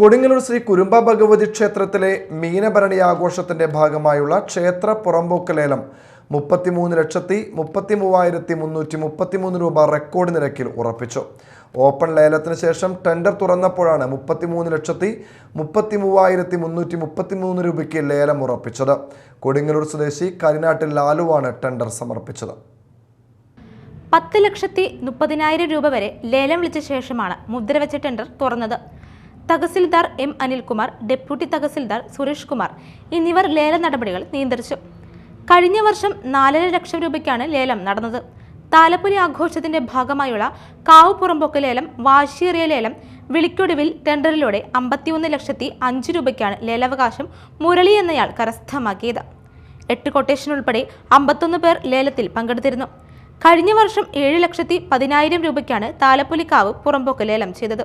കൊടുങ്ങല്ലൂർ ശ്രീ കുരുമ്പ ഭഗവതി ക്ഷേത്രത്തിലെ മീനഭരണി ആഘോഷത്തിന്റെ ഭാഗമായുള്ള ക്ഷേത്ര പുറമ്പോക്ക് ലേലം മുപ്പത്തിമൂന്ന് ലക്ഷത്തി മുപ്പത്തി മൂവായിരത്തി മുന്നൂറ്റി മുപ്പത്തിമൂന്ന് രൂപ റെക്കോർഡ് നിരക്കിൽ ഉറപ്പിച്ചു. ഓപ്പൺ ലേലത്തിന് ശേഷം ടെൻഡർ തുറന്നപ്പോഴാണ് മുപ്പത്തിമൂന്ന് ലക്ഷത്തി മുപ്പത്തി മൂവായിരത്തി മുന്നൂറ്റി മുപ്പത്തി മൂന്ന് രൂപയ്ക്ക് ലേലം ഉറപ്പിച്ചത്. കൊടുങ്ങല്ലൂർ സ്വദേശി കരിനാട്ടിൽ ലാലുവാണ് ടെൻഡർ സമർപ്പിച്ചത്. പത്ത് ലക്ഷത്തി മുപ്പതിനായിരം രൂപ വരെ ലേലം വിളിച്ച ശേഷമാണ് മുദ്രവെച്ച ടെൻഡർ തുറന്നത്. തഹസിൽദാർ എം അനിൽകുമാർ ഡെപ്യൂട്ടി തഹസിൽദാർ സുരേഷ് കുമാർ എന്നിവർ ലേല നടപടികൾ നിയന്ത്രിച്ചു. കഴിഞ്ഞ വർഷം നാലര ലക്ഷം രൂപയ്ക്കാണ് ലേലം നടന്നത്. താലപ്പൊലി ആഘോഷത്തിന്റെ ഭാഗമായുള്ള കാവ് പുറമ്പോക്ക് ലേലം വാശിയേറിയ ലേലം വിളിക്കൊടുവിൽ ടെൻഡറിലൂടെ അമ്പത്തിയൊന്ന് ലക്ഷത്തി അഞ്ച് രൂപയ്ക്കാണ് ലേലവകാശം മുരളി എന്നയാൾ കരസ്ഥമാക്കിയത്. എട്ട് കൊട്ടേഷൻ ഉൾപ്പെടെ അമ്പത്തൊന്ന് പേർ ലേലത്തിൽ പങ്കെടുത്തിരുന്നു. കഴിഞ്ഞ വർഷം ഏഴ് ലക്ഷത്തി പതിനായിരം രൂപയ്ക്കാണ് താലപ്പൊലിക്കാവ് പുറമ്പോക്ക് ലേലം ചെയ്തത്.